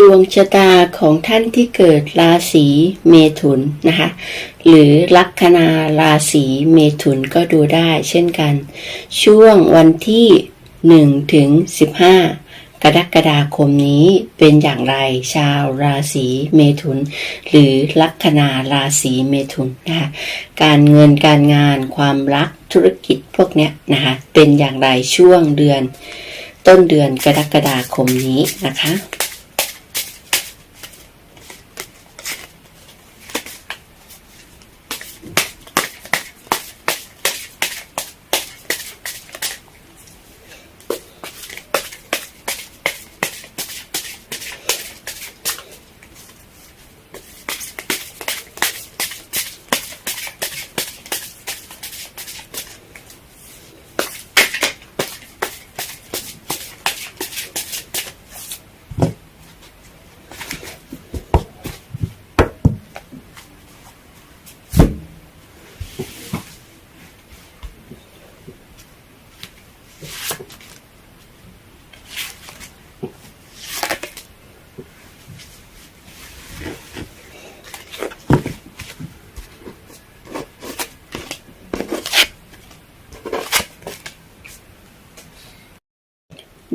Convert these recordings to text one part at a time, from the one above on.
ดวงชะตาของท่านที่เกิดราศีเมถุนนะคะ หรือลัคนาราศีเมถุนก็ดูได้เช่นกัน ช่วงวันที่ 1 ถึง 15 กรกฎาคมนี้เป็นอย่างไรชาวราศีเมถุน หรือลัคนาราศีเมถุนนะคะการเงินการงานความรักธุรกิจพวกเนี้ยนะคะเป็นอย่างไรช่วงเดือน ต้นเดือนกรกฎาคมนี้นะคะ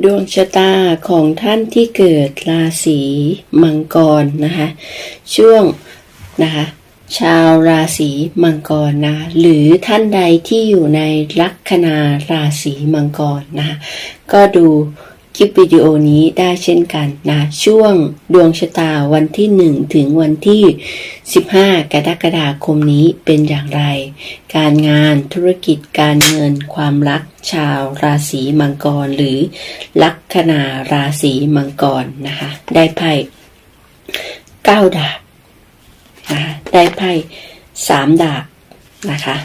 ดวงชะตาของท่านที่เกิดราศีมังกรนะคะ ช่วงนะคะชาวราศีมังกรนะหรือท่านใดที่อยู่ในลัคนาราศีมังกรนะะก็ดู คลิปวิดีโอนี้ได้เช่นกันนะ ช่วงดวงชะตาวันที่ 1 ถึงวันที่ 15 กรกฎาคมนี้เป็นอย่างไร การงานธุรกิจการเงินความรักชาวราศีมังกร หรือลัคนาราศีมังกรนะคะ ได้ไพ่เก้าดาบนะคะได้ไพ่สามดาบนะคะ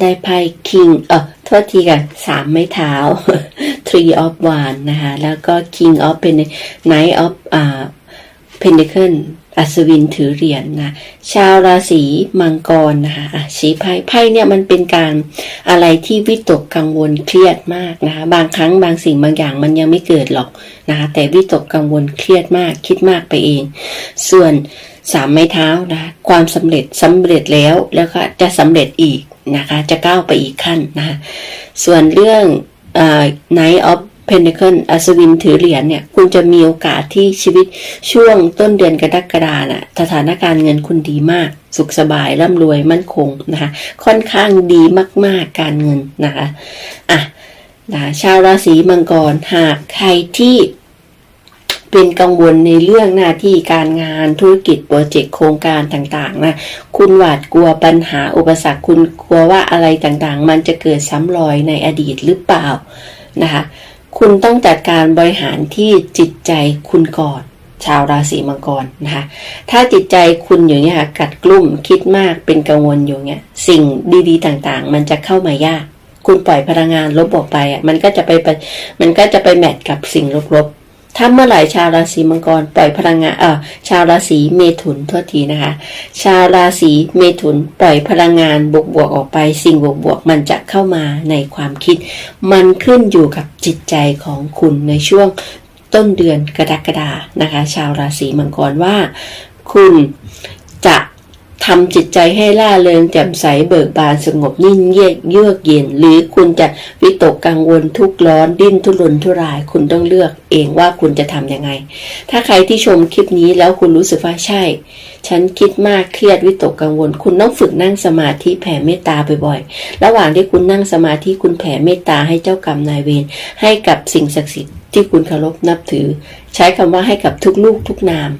ได้ไพ่ king เออโทษทีกันสามไม้เท้า three of wands นะคะแล้วก็ king of pen knight of อ่า pentacle อัศวินถือเหรียญนะชาวราศีมังกรนะคะชี้ไพ่ไพ่เนี่ยมันเป็นการอะไรที่วิตกกังวลเครียดมากนะคะบางครั้งบางสิ่งบางอย่างมันยังไม่เกิดหรอกนะคะแต่วิตกกังวลเครียดมากคิดมากไปเอง ส่วนสามไม้เท้านะคะความสำเร็จสำเร็จแล้วแล้วก็จะสำเร็จอีกนะคะจะก้าวไปอีกขั้นนะคะส่วนเรื่อง Knight of Pentacle อัศวินถือเหรียญเนี่ย คุณจะมีโอกาสที่ชีวิตช่วงต้นเดือนกรกฎาน่ะสถานการณ์เงินคุณดีมาก สุขสบายร่ำรวยมั่นคงนะคะ ค่อนข้างดีมากๆการเงินนะคะอะนะชาวราศีมังกรหากใครที่ เป็นกังวลในเรื่องหน้าที่การงานธุรกิจโปรเจกต์โครงการต่างๆนะคุณหวาดกลัวปัญหาอุปสรรคคุณกลัวว่าอะไรต่างๆ มันจะเกิดซ้ำรอยในอดีตหรือเปล่านะคะคุณต้องจัดการบริหารที่จิตใจคุณก่อนชาวราศีมังกรนะคะถ้าจิตใจคุณอยู่เนี่ยค่ะกัดกลุ่มคิดมากเป็นกังวลอยู่เนี่ยสิ่งดีๆต่างๆ มันจะเข้ามายาก คุณปล่อยพลังงานลบออกไปอะมันก็จะไปมันก็จะไปแมทกับสิ่งลบๆ ถ้าเมื่อไหร่ชาวราศีมังกรปล่อยพลังงานเออชาวราศีเมถุนโทษทีนะคะ ชาวราศีเมถุนปล่อยพลังงานบวกบวกๆออกไป สิ่งบวกบวกๆมันจะเข้ามาในความคิด มันขึ้นอยู่กับจิตใจของคุณในช่วงต้นเดือนกรกฎานะคะ ชาวราศีมังกรว่า คุณจะ ทำจิตใจให้ล่าเริงแจ่มใสเบิกบานสงบนิ่งเยือกเยือกเย็น หรือคุณจะวิตกกังวลทุกข์ร้อนดิ้นทุรนทุราย คุณต้องเลือกเองว่าคุณจะทำยังไง ถ้าใครที่ชมคลิปนี้แล้วคุณรู้สึกว่าใช่ ฉันคิดมากเครียดวิตกกังวล คุณต้องฝึกนั่งสมาธิแผ่เมตตาบ่อยๆ ระหว่างที่คุณนั่งสมาธิคุณแผ่เมตตาให้เจ้ากรรมนายเวรให้กับสิ่งศักดิ์สิทธิ์ที่คุณเคารพนับถือ ใช้คำว่าให้กับทุกลูกทุกนาม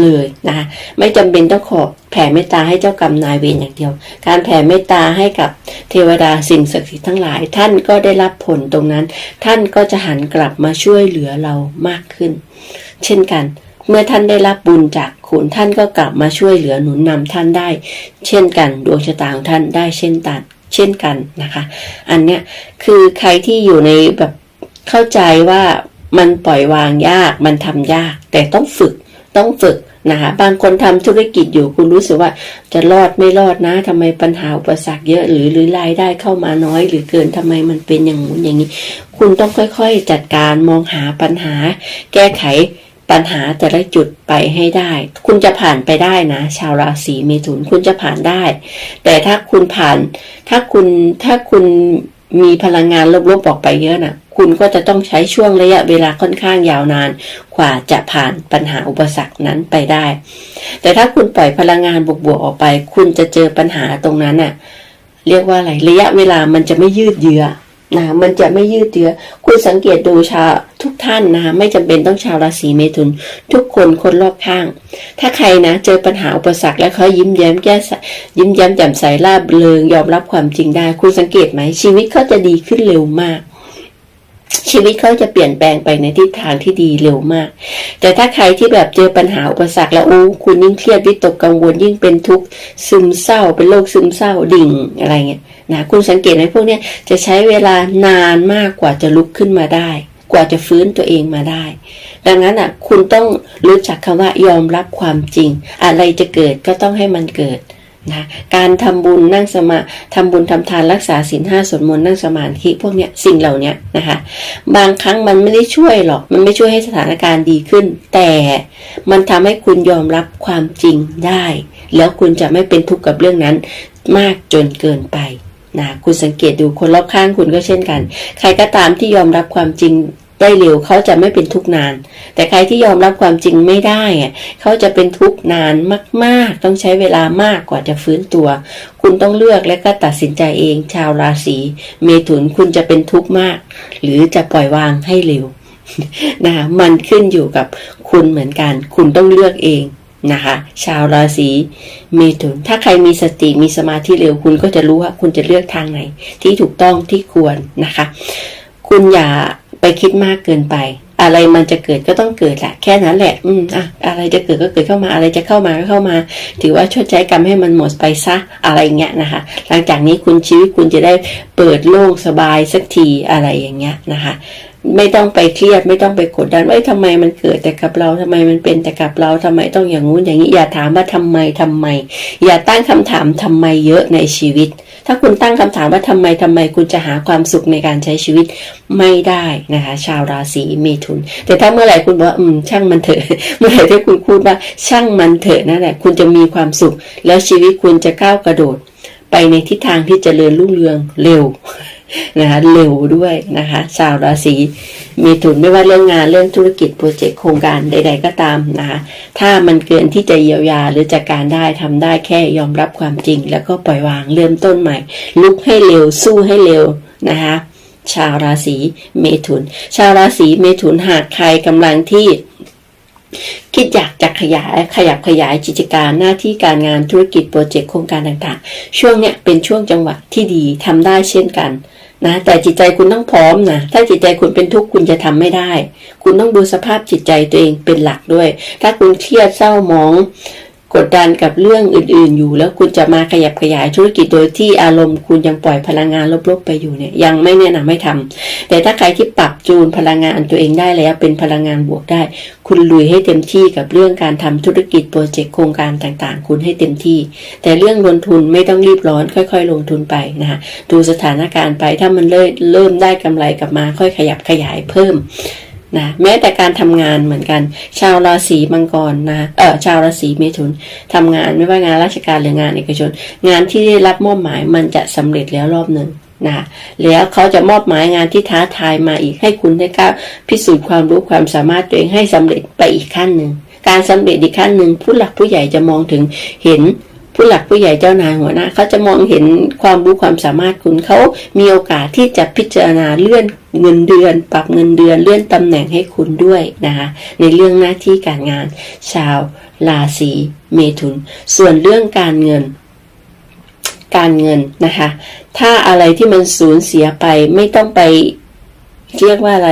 เลยนะคะไม่จำเป็นต้องขอแผ่เมตตาให้เจ้ากรรมนายเวรอย่างเดียว การแผ่เมตตาให้กับเทวดาสิ่งศักดิ์สิทธิ์ทั้งหลาย ท่านก็ได้รับผลตรงนั้น ท่านก็จะหันกลับมาช่วยเหลือเรามากขึ้น เช่นกัน เมื่อท่านได้รับบุญจากคุณท่านก็กลับมาช่วยเหลือหนุนนำท่านได้ เช่นกันดวงชะตาของท่านได้เช่นตันเช่นกันนะคะ อันเนี้ยคือใครที่อยู่ในแบบเข้าใจว่ามันปล่อยวางยากมันทำยาก แต่ต้องฝึก ต้องฝึกนะคะบางคนทำธุรกิจอยู่คุณรู้สึกว่าจะรอดไม่รอดนะทำไมปัญหาอุปสรรคเยอะหรือหรือรายได้เข้ามาน้อยหรือเกินทำไมมันเป็นอย่างนู้นอย่างนี้ คุณต้องค่อยๆจัดการมองหาปัญหา แก้ไขปัญหาแต่ละจุดไปให้ได้ คุณจะผ่านไปได้นะ ชาวราศีเมถุนคุณจะผ่านได้ แต่ถ้าคุณผ่าน ถ้าคุณถ้าคุณมีพลังงานลบๆออกไปเยอะนะ คุณก็จะต้องใช้ช่วงระยะเวลาค่อนข้างยาวนานกว่าจะผ่านปัญหาอุปสรรคนั้นไปได้ แต่ถ้าคุณปล่อยพลังงานบวกๆออกไป คุณจะเจอปัญหาตรงนั้นน่ะเรียกว่าอะไรระยะเวลามันจะไม่ยืดเยื้อนะมันจะไม่ยืดเยื้อคุณสังเกตดูชาวทุกท่านนะไม่จำเป็นต้องชาวราศีเมถุน ทุกคนคนรอบข้าง ถ้าใครนะ เจอปัญหาอุปสรรคแล้วเขายิ้มแย้มแก้ยิ้มแย้มแจ่มใสร่าเริงยอมรับความจริงได้ คุณสังเกตไหมชีวิตเขาจะดีขึ้นเร็วมาก ชีวิตเขาจะเปลี่ยนแปลงไปในทิศทางที่ดีเร็วมาก แต่ถ้าใครที่แบบเจอปัญหาอุปสรรคแล้วโอ้คุณยิ่งเครียดวิตกกังวลยิ่งเป็นทุกข์ซึมเศร้า เป็นโรคซึมเศร้าดิ่งอะไรเงี้ยนะคุณสังเกตไหมพวกเนี้ยจะใช้เวลานานมากกว่าจะลุกขึ้นมาได้ กว่าจะฟื้นตัวเองมาได้ ดังนั้นอะคุณต้องรู้จักคำว่ายอมรับความจริง อะไรจะเกิดก็ต้องให้มันเกิด นะการทำบุญนั่งสมาทำบุญทำทานรักษาศีลห้าสวดมนต์นั่งสมาธิพวกเนี้ยสิ่งเหล่านี้นะคะ บางครั้งมันไม่ได้ช่วยหรอก มันไม่ช่วยให้สถานการณ์ดีขึ้น แต่มันทำให้คุณยอมรับความจริงได้ แล้วคุณจะไม่เป็นทุกข์กับเรื่องนั้นมากจนเกินไปนะคุณสังเกตดูคนรอบข้างคุณก็เช่นกัน ใครก็ตามที่ยอมรับความจริง ได้เร็วเขาจะไม่เป็นทุกนาน แต่ใครที่ยอมรับความจริงไม่ได้อะเขาจะเป็นทุกนานมากๆ ต้องใช้เวลามากกว่าจะฟื้นตัว คุณต้องเลือกและก็ตัดสินใจเอง ชาวราศีเมถุนคุณจะเป็นทุกข์มาก หรือจะปล่อยวางให้เร็วนะคะมันขึ้นอยู่กับคุณเหมือนกัน คุณต้องเลือกเองนะคะชาวราศีเมถุน ถ้าใครมีสติมีสมาธิเร็วคุณก็จะรู้ว่าคุณจะเลือกทางไหน ที่ถูกต้องที่ควรนะคะ คุณอย่า ไปคิดมากเกินไป อะไรมันจะเกิดก็ต้องเกิดแหละแค่นั้นแหละ อืมอะอะไรจะเกิดก็เกิดเข้ามาอะไรจะเข้ามาก็เข้ามา ถือว่าชดใช้กรรมให้มันหมดไปซะอะไรเงี้ยนะคะ หลังจากนี้คุณชีวิตคุณจะได้เปิดโล่งสบายสักทีอะไรอย่างเงี้ยนะคะไม่ต้องไปเครียดไม่ต้องไปกดดันว่าเอ้ยทำไมมันเกิดแต่กับเราทำไมมันเป็นแต่กับเราทำไมต้องอย่างงู้นอย่างนี้อย่าถามว่าทำไมทำไม อย่าตั้งคำถามทำไมเยอะในชีวิต ถ้าคุณตั้งคำถามว่าทำไมทำไมคุณจะหาความสุขในการใช้ชีวิตไม่ได้นะคะ ชาวราศีเมถุน แต่ถ้าเมื่อไหร่คุณบอกว่าอืมช่างมันเถอะเมื่อไหร่ที่คุณพูดว่าช่างมันเถอะนั่นแหละคุณจะมีความสุข แล้วชีวิตคุณจะก้าวกระโดด ไปในทิศทางที่จเจริญรุ่งเรืองเร็ว นะคะเร็วด้วยนะคะชาวราศีเมถุนไม่ว่าเรื่องงานเรื่องธุรกิจโปรเจกต์โครงการใด ๆ ก็ตามนะคะถ้ามันเกินที่จะเยียวยาหรือจัดการได้ทำได้แค่ยอมรับความจริง แล้วก็ปล่อยวางเริ่มต้นใหม่ ลุกให้เร็วสู้ให้เร็วนะคะชาวราศีเมถุน ชาวราศีเมถุนหากใครกำลังที่คิดอยากจะขยายขยับขยายกิจการหน้าที่การงานธุรกิจโปรเจกต์โครงการต่างๆ ช่วงเนี้ยเป็นช่วงจังหวะที่ดีทำได้เช่นกัน นะแต่จิตใจคุณต้องพร้อมนะถ้าจิตใจคุณเป็นทุกข์คุณจะทำไม่ได้ คุณต้องดูสภาพจิตใจตัวเองเป็นหลักด้วย ถ้าคุณเครียดเศร้าหมอง กดดันกับเรื่องอื่น ๆ อยู่ แล้วคุณจะมาขยับขยายธุรกิจโดยที่อารมณ์คุณยังปล่อยพลังงานลบๆไปอยู่เนี่ยยังไม่แนะนำให้ทำแต่ถ้าใครที่ปรับจูนพลังงานตัวเองได้แล้วเป็นพลังงานบวกได้ คุณลุยให้เต็มที่กับเรื่องการทำธุรกิจโปรเจกต์โครงการต่างๆ คุณให้เต็มที่ แต่เรื่องลงทุนไม่ต้องรีบร้อน ค่อย ๆ ลงทุนไปนะคะดูสถานการณ์ไปถ้ามันเริ่มเริ่มได้กำไรกลับมาค่อยขยับขยายเพิ่ม นะแม้แต่การทำงานเหมือนกัน ชาวราศีมังกรนะเออชาวราศีเมถุนทำงานไม่ว่างานราชการหรืองานเอกชน งานที่ได้รับมอบหมายมันจะสำเร็จแล้วรอบหนึ่งนะแล้วเขาจะมอบหมายงานที่ท้าทายมาอีกให้คุณได้ก้าวพิสูจน์ความรู้ความสามารถตัวเองให้สำเร็จไปอีกขั้นหนึ่งการสำเร็จอีกขั้นหนึ่งผู้หลักผู้ใหญ่จะมองถึงเห็น ผู้หลักผู้ใหญ่เจ้านายหัวหน้าเขาจะมองเห็นความรู้ความสามารถคุณเขามีโอกาสที่จะพิจารณาเลื่อนเงินเดือน ปรับเงินเดือนเลื่อนตำแหน่งให้คุณด้วยนะคะในเรื่องหน้าที่การงาน ชาวราศีเมถุน ส่วนเรื่องการเงิน การเงินนะคะ ถ้าอะไรที่มันสูญเสียไปไม่ต้องไป เรียกว่าอะไร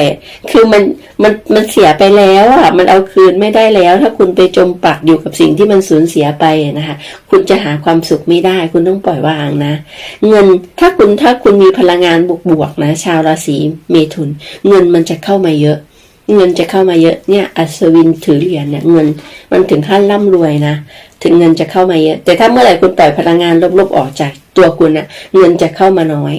คือมันมันมันเสียไปแล้วอะ มันเอาคืนไม่ได้แล้ว ถ้าคุณไปจมปักอยู่กับสิ่งที่มันสูญเสียไปนะคะ คุณจะหาความสุขไม่ได้ คุณต้องปล่อยวางนะ เงินถ้าคุณถ้าคุณมีพลังงานบวกๆนะ ชาวราศีเมถุน เงินมันจะเข้ามาเยอะเงินจะเข้ามาเยอะเนี่ยอัศวินถือเหรียญเนี่ยเงินมันถึงขั้นร่ำรวยนะ ถึงเงินจะเข้ามาเยอะ แต่ถ้าเมื่อไหร่คุณปล่อยพลังงานลบๆออกจากตัวคุณนะเงินจะเข้ามาน้อย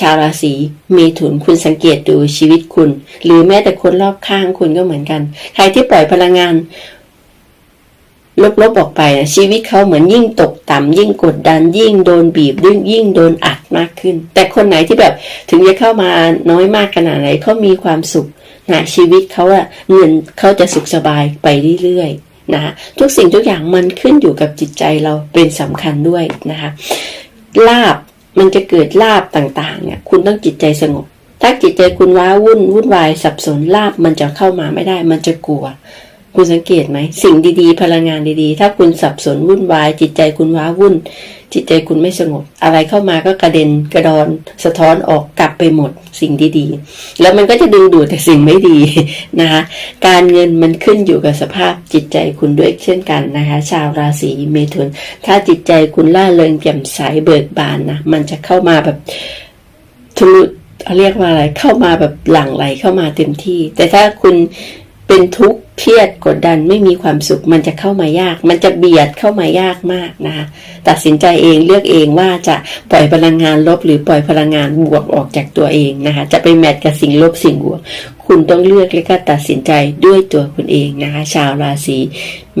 ชาวราศีเมถุนคุณสังเกตดูชีวิตคุณ หรือแม้แต่คนรอบข้างคุณก็เหมือนกัน ใครที่ปล่อยพลังงาน ลบๆออกไปนะชีวิตเขาเหมือนยิ่งตกต่ำยิ่งกดดัน ยิ่งโดนบีบยิ่งยิ่งโดนอัดมากขึ้น แต่คนไหนที่แบบถึงจะเข้ามาน้อยมากขนาดไหนเขามีความสุขนะชีวิตเขาอะเงินเขาจะสุขสบายไปเรื่อยๆนะคะทุกสิ่งทุกอย่างมันขึ้นอยู่กับจิตใจเราเป็นสำคัญด้วยนะคะลาบ มันจะเกิดลาบต่างๆ เนี่ย คุณต้องจิตใจสงบ ถ้าจิตใจคุณว้าวุ่นวุ่นวายสับสนลาบมันจะเข้ามาไม่ได้ มันจะกลัว คุณสังเกตไหม สิ่งดีๆ พลังงานดีๆ ถ้าคุณสับสนวุ่นวาย จิตใจคุณว้าวุ่น จิตใจคุณไม่สงบ อะไรเข้ามาก็กระเด็นกระดอน สะท้อนออกกลับไปหมด สิ่งดีๆ แล้วมันก็จะดึงดูดแต่สิ่งไม่ดีนะคะการเงินมันขึ้นอยู่กับสภาพจิตใจคุณด้วยเช่นกันนะคะ ชาวราศีเมถุน ถ้าจิตใจคุณล่าเริงแจ่มใสเบิกบานนะมันจะเข้ามาแบบทะลุเขาเรียกว่าอะไรเข้ามาแบบหลั่งไหลเข้ามาเต็มที่ แต่ถ้าคุณเป็นทุกข์ เครียดกดดันไม่มีความสุข มันจะเข้ามายาก มันจะเบียดเข้ามายากมากนะคะตัดสินใจเองเลือกเองว่าจะปล่อยพลังงานลบ หรือปล่อยพลังงานบวกออกจากตัวเองนะคะจะไปแมทกับสิ่งลบสิ่งบวก คุณต้องเลือกและก็ตัดสินใจด้วยตัวคุณเองนะคะ ชาวราศี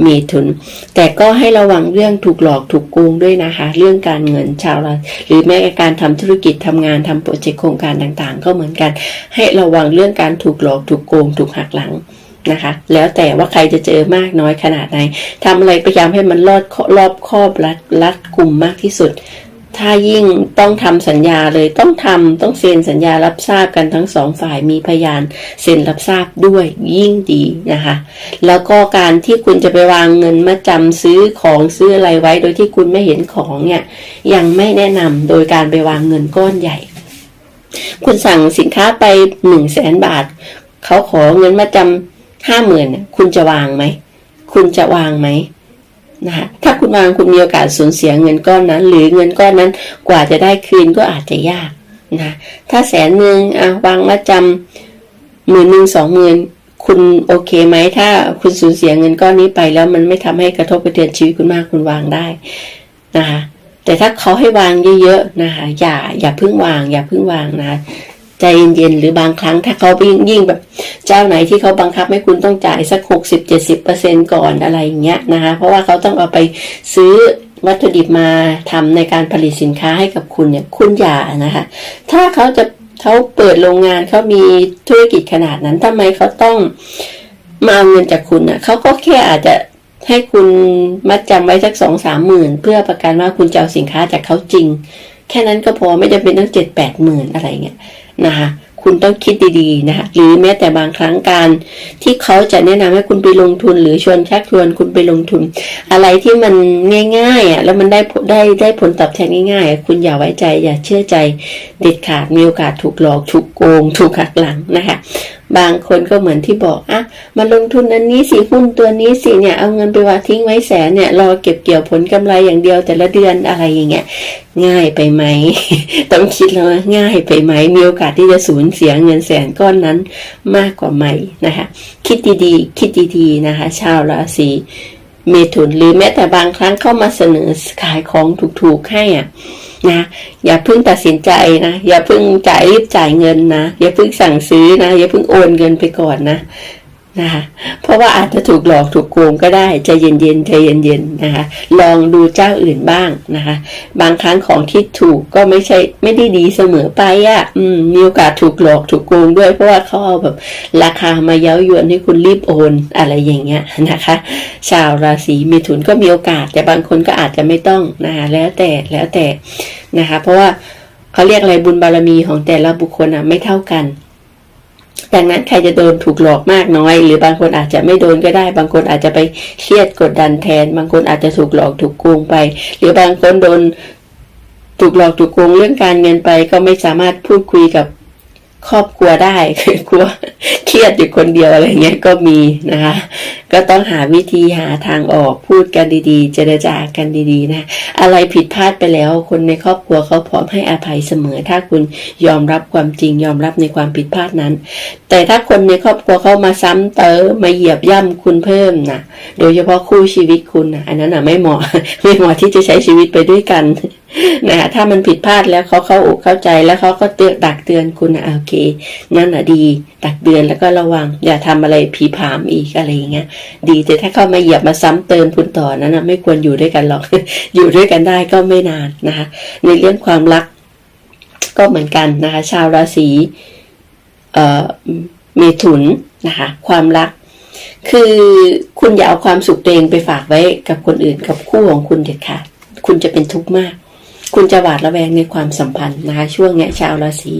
เมถุน แต่ก็ให้ระวังเรื่องถูกหลอกถูกโกงด้วยนะคะ เรื่องการเงินชาวราหรือแม้แต่การทำธุรกิจทำงานทำโปรเจกต์โครงการต่างๆ ก็เหมือนกัน ให้ระวังเรื่องการถูกหลอกถูกโกง ถูกหักหลัง นะคะ แล้วแต่ว่าใครจะเจอมากน้อยขนาดไหนทำอะไรพยายามให้มันรอดรอบครอบรัดรัดกลุ่มมากที่สุด ถ้ายิ่งต้องทำสัญญาเลยต้องทำต้องเซ็นสัญญารับทราบกันทั้งสองฝ่ายมีพยานเซ็นรับทราบด้วยยิ่งดีนะคะ แล้วก็การที่คุณจะไปวางเงินมาจำซื้อของซื้ออะไรไว้ โดยที่คุณไม่เห็นของเนี่ยยังไม่แนะนำโดยการไปวางเงินก้อนใหญ่ คุณสั่งสินค้าไปหนึ่งแสนบาทเขาขอเงินมาจำ ห้าหมื่นคุณจะวางไหม คุณจะวางไหมนะคะถ้าคุณวางคุณมีโอกาสสูญเสียเงินก้อนนั้น หรือเงินก้อนนั้นกว่าจะได้คืนก็อาจจะยากนะถ้าแสนหนึ่งอะวางมาจำหมื่นหนึ่งสองหมื่นคุณโอเคไหมถ้าคุณสูญเสียเงินก้อนนี้ไปแล้วมันไม่ทำให้กระทบกระเทือนชีวิตคุณมากคุณวางได้นะคะแต่ถ้าเขาให้วางเยอะๆนะคะอย่าอย่าเพิ่งวาง อย่าเพิ่งวางนะะ ใจเย็นๆหรือบางครั้งถ้าเขายิ่งยิ่งแบบ เจ้าไหนที่เขาบังคับให้คุณต้องจ่ายสักหกสิบเจ็ดสิบเปอร์เซ็นก่อนอะไรอย่างเงี้ยนะคะ เพราะว่าเขาต้องเอาไปซื้อวัตถุดิบมาทำในการผลิตสินค้าให้กับคุณเนี่ยคุณอย่านะคะ ถ้าเขาจะเขาเปิดโรงงานเขามีธุรกิจขนาดนั้นทำไมเขาต้องมาเอาเงินจากคุณอะเขาก็แค่อาจจะให้คุณมัดจำไว้สักสองสามหมื่นเพื่อประกันว่าคุณจะเอาสินค้าจากเขาจริง แค่นั้นก็พอไม่จำเป็นต้องเจ็ดแปดหมื่นอะไรเงี้ย นะคะคุณต้องคิดดีๆนะคะหรือแม้แต่บางครั้งการที่เขาจะแนะนำให้คุณไปลงทุน หรือชวนชักชวนคุณไปลงทุน อะไรที่มันง่ายๆอะแล้วมันได้ได้ได้ผลตอบแทนง่ายๆ คุณอย่าไว้ใจอย่าเชื่อใจเด็ดขาดมีโอกาสถูกหลอกถูกโกง ถูกหักหลังนะคะ บางคนก็เหมือนที่บอกอะมาลงทุนอันนี้สิหุ้นตัวนี้สิเนี่ยเอาเงินไปวางทิ้งไว้แสนเนี่ยรอเก็บเกี่ยวผลกำไรอย่างเดียวแต่ละเดือนอะไรอย่างเงี้ยง่ายไปไหมต้องคิดแล้วง่ายไปไหมมีโอกาสที่จะสูญเสียเงินแสนก้อนนั้นมากกว่าไหมนะคะ คิดดีๆ คิดดีๆนะคะ ชาวราศีเมถุนหรือแม้แต่บางครั้งเข้ามาเสนอขายของถูกๆให้อะ นะอย่าเพิ่งตัดสินใจนะ อย่าเพิ่งจ่ายรีบจ่ายเงินนะ อย่าเพิ่งสั่งซื้อนะ อย่าเพิ่งโอนเงินไปก่อนนะ นะคะเพราะว่าอาจจะถูกหลอกถูกโกงก็ได้ใจเย็นๆใจเย็นๆนะคะลองดูเจ้าอื่นบ้างนะคะ บางครั้งของที่ถูกก็ไม่ใช่ไม่ได้ดีเสมอไปอะ่ะอืมมีโอกาสถูกหลอกถูกโกงด้วย เพราะว่าเขาเอาแบบราคามาเย้ายวนให้คุณรีบโอนอะไรอย่างเงี้ยนะคะ ชาวราศีเมถุนก็มีโอกาส แต่บางคนก็อาจจะไม่ต้องนะคะแล้วแต่แล้วแต่นะคะ เพราะว่าเขาเรียกอะไรบุญบารมีของแต่ละบุคคลอะไม่เท่ากัน ดังนั้นใครจะโดนถูกหลอกมากน้อย หรือบางคนอาจจะไม่โดนก็ได้ บางคนอาจจะไปเครียดกดดันแทน บางคนอาจจะถูกหลอกถูกโกงไป หรือบางคนโดนถูกหลอกถูกโกงเรื่องการเงินไป ก็ไม่สามารถพูดคุยกับ ครอบครัวได้คือกลัวเครียดอยู่คนเดียวอะไรเงี้ยก็มีนะคะ ก็ต้องหาวิธีหาทางออกพูดกันดีๆ เจรจากันดีๆนะ อะไรผิดพลาดไปแล้วคนในครอบครัวเขาพร้อมให้อภัยเสมอ ถ้าคุณยอมรับความจริงยอมรับในความผิดพลาดนั้น แต่ถ้าคนในครอบครัวเขามาซ้ำเติมมาเหยียบย่ำคุณเพิ่มนะโดยเฉพาะคู่ชีวิตคุณนะอันนั้นนะไม่เหมาะไม่เหมาะที่จะใช้ชีวิตไปด้วยกัน นะคะถ้ามันผิดพลาดแล้วเขาเข้าอกเข้าใจแล้วเขาก็เตือนตักเตือนคุณนะโอเค นั่นอะดี ตักเตือนแล้วก็ระวัง อย่าทำอะไรผีผามอีกอะไรอย่างเงี้ยดีแต่ถ้าเข้ามาเหยียบมาซ้ำเติมคุณต่อนั้นนะไม่ควรอยู่ด้วยกันหรอก อยู่ด้วยกันได้ก็ไม่นานนะคะ ในเรื่องความรัก ก็เหมือนกันนะคะ ชาวราศีเอ่อเมถุนนะคะ ความรักคือคุณอย่าเอาความสุขตัวเองไปฝากไว้กับคนอื่นกับคู่ของคุณเด็ดขาดคุณจะเป็นทุกข์มาก คุณจะหวาดระแวงในความสัมพันธ์นะคะช่วงเนี้ยชาวราศี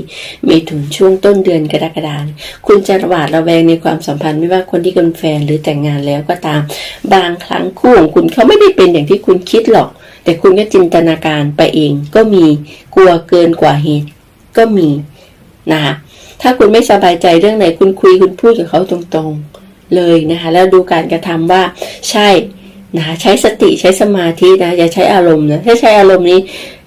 เมถุนช่วงต้นเดือนกรกฎาคมคุณจะหวาดระแวงในความสัมพันธ์ไม่ว่าคนที่เป็นแฟนหรือแต่งงานแล้วก็ตาม บางครั้งคู่ของคุณเขาไม่ได้เป็นอย่างที่คุณคิดหรอก แต่คุณก็จินตนาการไปเองก็มีกลัวเกินกว่าเหตุก็มีนะคะถ้าคุณไม่สบายใจเรื่องไหนคุณคุยคุณพูดกับเขาตรงๆเลยนะคะแล้วดูการกระทำว่าใช่นะคะใช้สติใช้สมาธินะอย่าใช้อารมณ์นะถ้าใช้อารมณ์นี้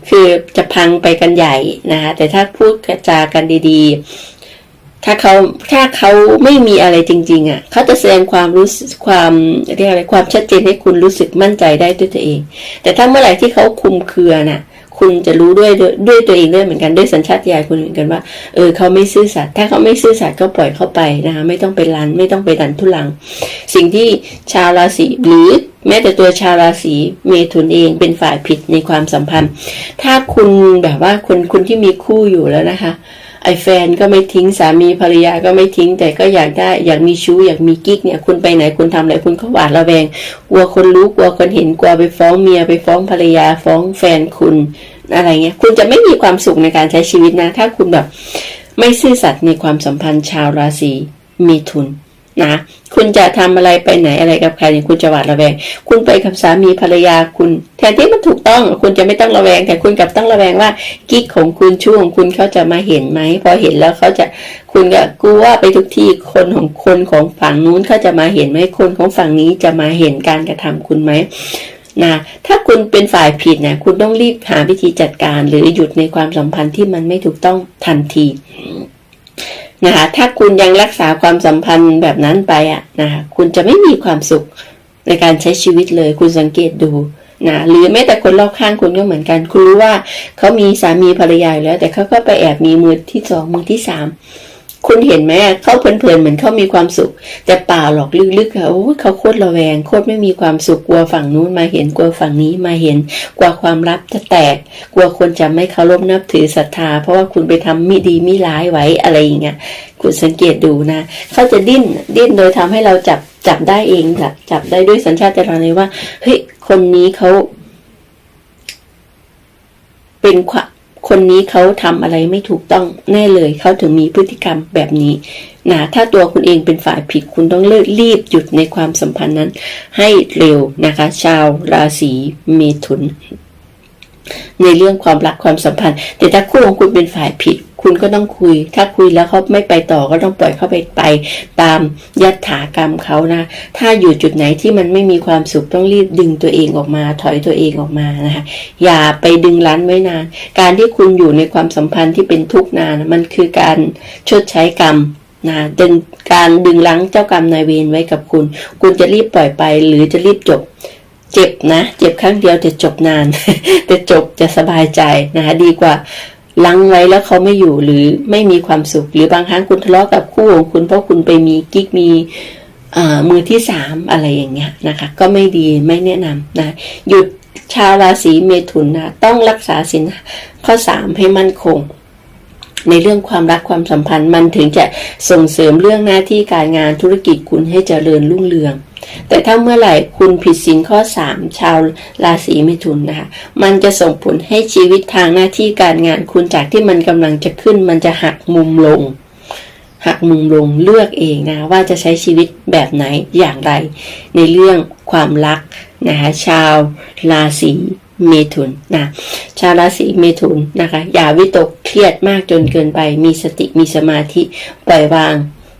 คือจะพังไปกันใหญ่นะคะแต่ถ้าพูดกระจากันดีๆ ถ้าเขาถ้าเขาไม่มีอะไรจริง ๆอะเขาจะแสดงความรู้สึกความเรียกอะไรความชัดเจนให้คุณรู้สึกมั่นใจได้ด้วยตัวเอง แต่ถ้าเมื่อไหร่ที่เขาคุมเครือน่ะ คุณจะรู้ด้วยด้วยตัวเองด้วยเหมือนกันด้วยสัญชาตญาณคุณเหมือนกันว่าเออเขาไม่ซื่อสัตย์ถ้าเขาไม่ซื่อสัตย์ก็ปล่อยเขาไปนะคะไม่ต้องไปรันไม่ต้องไปดันทุลัง สิ่งที่ชาวราศีหรือแม้แต่ตัวชาวราศีเมถุนเองเป็นฝ่ายผิดในความสัมพันธ์ ถ้าคุณแบบว่าคนคุณที่มีคู่อยู่แล้วนะคะ ไอ้แฟนก็ไม่ทิ้งสามีภรรยาก็ไม่ทิ้ง แต่ก็อยากได้อยากมีชู้อยากมีกิ๊กเนี่ยคุณไปไหนคุณทำอะไรคุณก็หวาดระแวงกลัวคนรู้กลัวคนเห็นกลัวไปฟ้องเมียไปฟ้องภรรยาฟ้องแฟนคุณอะไรเงี้ยคุณจะไม่มีความสุขในการใช้ชีวิตนะ ถ้าคุณแบบไม่ซื่อสัตย์ในความสัมพันธ์ชาวราศีมีทุน นะคุณจะทำอะไรไปไหนอะไรกับใครคุณจะหวาดระแวง คุณไปกับสามีภรรยาคุณ แทนที่มันถูกต้องคุณจะไม่ต้องระแวง แต่คุณกลับต้องระแวงว่ากิ๊กของคุณช่วงคุณเขาจะมาเห็นไหมพอเห็นแล้วเขาจะคุณก็กลัวไปทุกที่คนของคนของฝั่งนู้นเขาจะมาเห็นไหมคนของฝั่งนี้จะมาเห็นการกระทำคุณไหมนะถ้าคุณเป็นฝ่ายผิดเนี่ยคุณต้องรีบหาวิธีจัดการ หรือหยุดในความสัมพันธ์ที่มันไม่ถูกต้องทันที นะคะถ้าคุณยังรักษาความสัมพันธ์แบบนั้นไปอะนะคะคุณจะไม่มีความสุขในการใช้ชีวิตเลย คุณสังเกตดูนะหรือแม้แต่คนรอบข้างคุณก็เหมือนกัน คุณรู้ว่าเขามีสามีภรรยาอยู่แล้ว แต่เขาก็ไปแอบมีมือที่สองมือที่สาม คุณเห็นไหมเขาเพลินๆเหมือนเขามีความสุข แต่เปล่าหรอกลึกๆอะโอ้เขาโคตรระแวงโคตรไม่มีความสุขกลัวฝั่งนู้นมาเห็นกลัวฝั่งนี้มาเห็นกลัวความลับจะแตก กลัวคนจะไม่เคารพนับถือศรัทธา เพราะว่าคุณไปทำมิดีมิร้ายไว้อะไรอย่างเงี้ยคุณสังเกตดูนะเขาจะดิ้นดิ้นโดยทำให้เราจับจับได้เองจับจับได้ด้วยสัญชาตญาณเลยว่าเฮ้ยคนนี้เขาเป็นความ คนนี้เขาทำอะไรไม่ถูกต้องแน่เลยเขาถึงมีพฤติกรรมแบบนี้นะถ้าตัวคุณเองเป็นฝ่ายผิดคุณต้องเลิกรีบหยุดในความสัมพันธ์นั้น ให้เร็วนะคะ ชาวราศีเมถุน ในเรื่องความรักความสัมพันธ์ แต่ถ้าคู่ของคุณเป็นฝ่ายผิด คุณก็ต้องคุย ถ้าคุยแล้วเขาไม่ไปต่อก็ต้องปล่อยเขาไปไปตามยัตถากรรมเขานะ ถ้าอยู่จุดไหนที่มันไม่มีความสุขต้องรีบดึงตัวเองออกมา ถอยตัวเองออกมานะคะอย่าไปดึงรั้นไว้นาน การที่คุณอยู่ในความสัมพันธ์ที่เป็นทุกข์นานมันคือการชดใช้กรรมนะดึงการดึงรั้งเจ้ากรรมนายเวรไว้กับคุณ คุณจะรีบปล่อยไปหรือจะรีบจบ เจ็บนะ เจ็บครั้งเดียวจะจบนาน แต่จบจะสบายใจนะคะดีกว่า ลังไว้แล้วเขาไม่อยู่หรือไม่มีความสุข หรือบางครั้งคุณทะเลาะกับคู่ของคุณเพราะคุณไปมีกิ๊กมีมือที่สามอะไรอย่างเงี้ยนะคะ ก็ไม่ดีไม่แนะนำนะหยุดชาวราศีเมถุนนะต้องรักษาสินข้อสามให้มั่นคง ในเรื่องความรักความสัมพันธ์มันถึงจะส่งเสริมเรื่องหน้าที่การงานธุรกิจคุณให้เจริญรุ่งเรือง แต่ถ้าเมื่อไหร่คุณผิดสินข้อ 3 ชาวราศีมิถุนนะคะ มันจะส่งผลให้ชีวิตทางหน้าที่การงานคุณจากที่มันกำลังจะขึ้น มันจะหักมุมลง หักมุมลงเลือกเองนะว่าจะใช้ชีวิตแบบไหนอย่างไร ในเรื่องความรักนะคะชาวราศีเมถุนนะชาวราศีเมถุนนะคะ อย่าวิตกเครียดมากจนเกินไป มีสติมีสมาธิปล่อยวาง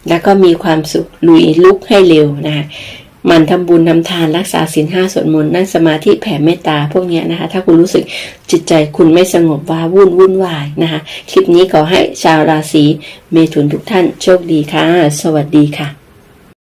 แล้วก็มีความสุขลุยลุกให้เร็วนะคะ มันทำบุญทำทานรักษาศีลห้าสวดมนต์นั่งสมาธิแผ่เมตตาพวกนี้นะคะ ถ้าคุณรู้สึกจิตใจคุณไม่สงบว้าวุ่นวุ่นวายนะคะ คลิปนี้ขอให้ชาวราศีเมถุนทุกท่านโชคดีค่ะ สวัสดีค่ะ